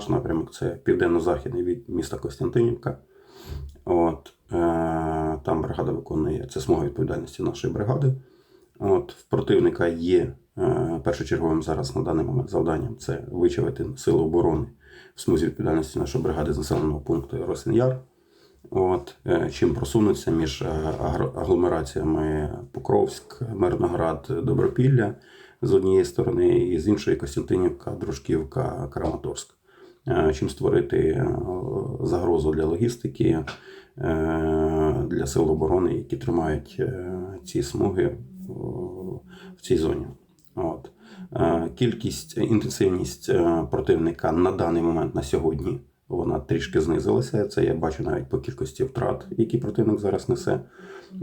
Наш напрямок це південно-західний від міста Костянтинівка. От, е, там бригада виконує це смуга відповідальності нашої бригади. От, в противника є е, першочерговим зараз на даний момент завданням це вичавити сили оборони в смузі відповідальності нашої бригади з населеного пункту Росин Яр. От, е, чим просунуться між агломераціями Покровськ, Мирноград, Добропілля з однієї сторони, і з іншої Костянтинівка, Дружківка, Краматорськ. Е, Чим створити е, загрозу для логістики, е, для сил оборони, які тримають ці смуги в цій зоні. От. Кількість, інтенсивність противника на даний момент на сьогодні вона трішки знизилася. Це я бачу навіть по кількості втрат, які противник зараз несе.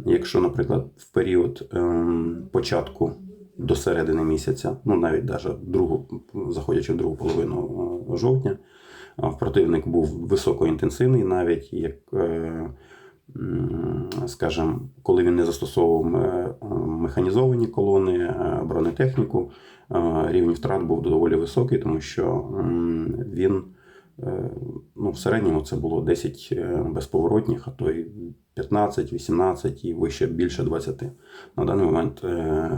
Якщо, наприклад, в період ем, початку до середини місяця, ну навіть даже другу, заходячи в другу половину е, жовтня, противник був високоінтенсивний, навіть як, е, скажімо, коли він не застосовував е, механізовані колони, бронетехніку, рівень втрат був доволі високий, тому що він ну, в середньому це було 10 е, безповоротних, а то й 15, 18 і вище більше 20. На даний момент е,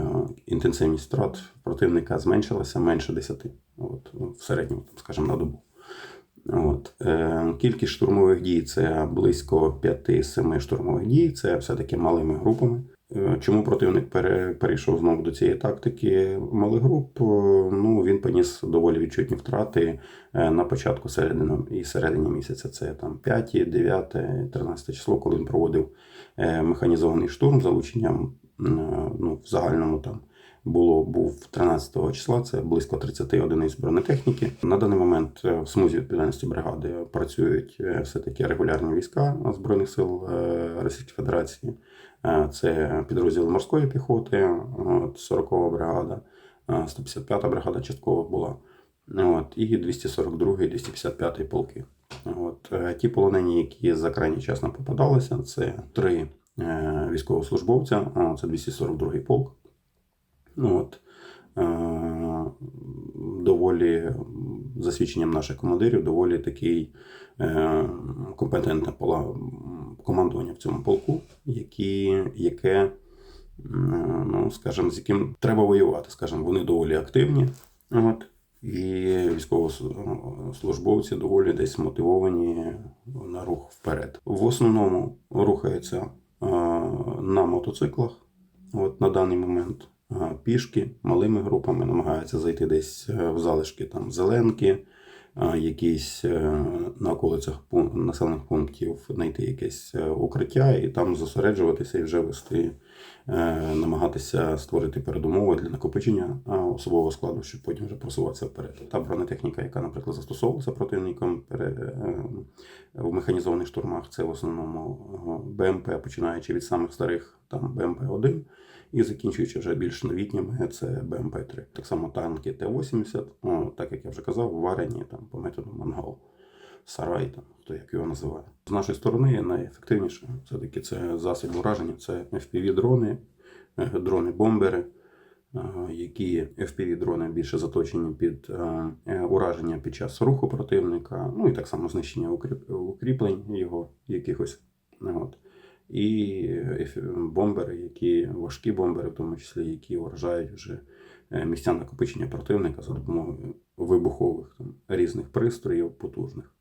інтенсивність втрат противника зменшилася менше 10, от, в середньому, там, скажімо, на добу. От. Е, кількість штурмових дій це близько 5-7 штурмових дій, це все-таки малими групами. Е, Чому противник перейшов знову до цієї тактики малих груп? Е, Ну, він поніс доволі відчутні втрати е, на початку середини і середині місяця. Це там 5, 9, 13 число, коли він проводив механізований штурм залученням ну, в загальному там було був 13 числа. Це близько 30 одиниць бронетехніки. На даний момент е, в смузі відповідальності бригади працюють е, все таки регулярні війська збройних сил е, Російської Федерації. Це підрозділи морської піхоти, от, 40 бригада, е, 155-та бригада частково була. От, і 242 і 255 полки. От, ті полонені, які за крайній час нам попадалися, це три військовослужбовця, це 242 полк. Ну, От, е, доволі, за свідченням наших командирів, доволі такий е, компетентне командування в цьому полку, які, яке, ну, скажімо, з яким треба воювати. Скажімо, вони доволі активні. От, і військовослужбовці доволі десь мотивовані на рух вперед. В основному рухаються е, на мотоциклах. От на даний момент пішки малими групами намагаються зайти десь е, в залишки там зеленки, якісь е, на околицях населених пунктів знайти якесь е, укриття і там зосереджуватися і вже вести, намагатися створити передумови для накопичення особового складу, щоб потім вже просуватися вперед. Та бронетехніка, яка, наприклад, застосовувалася противником е, в механізованих штурмах, це в основному е, БМП, починаючи від самих старих там БМП-1 і закінчуючи вже більш новітніми, це БМП-3. Так само танки Т-80, ну, так як я вже казав, варені там по методу мангал, сарай, там, хто як його називає. З нашої сторони найефективніше все-таки це засіб ураження, це FPV-дрони, е, дрони-бомбери, е, які FPV-дрони більше заточені під е, е, ураження під час руху противника, ну і так само знищення укріплень його якихось. От. І бомбери, які важкі бомбери, в тому числі, які вражають вже місця накопичення противника за допомогою вибухових там, різних пристроїв потужних.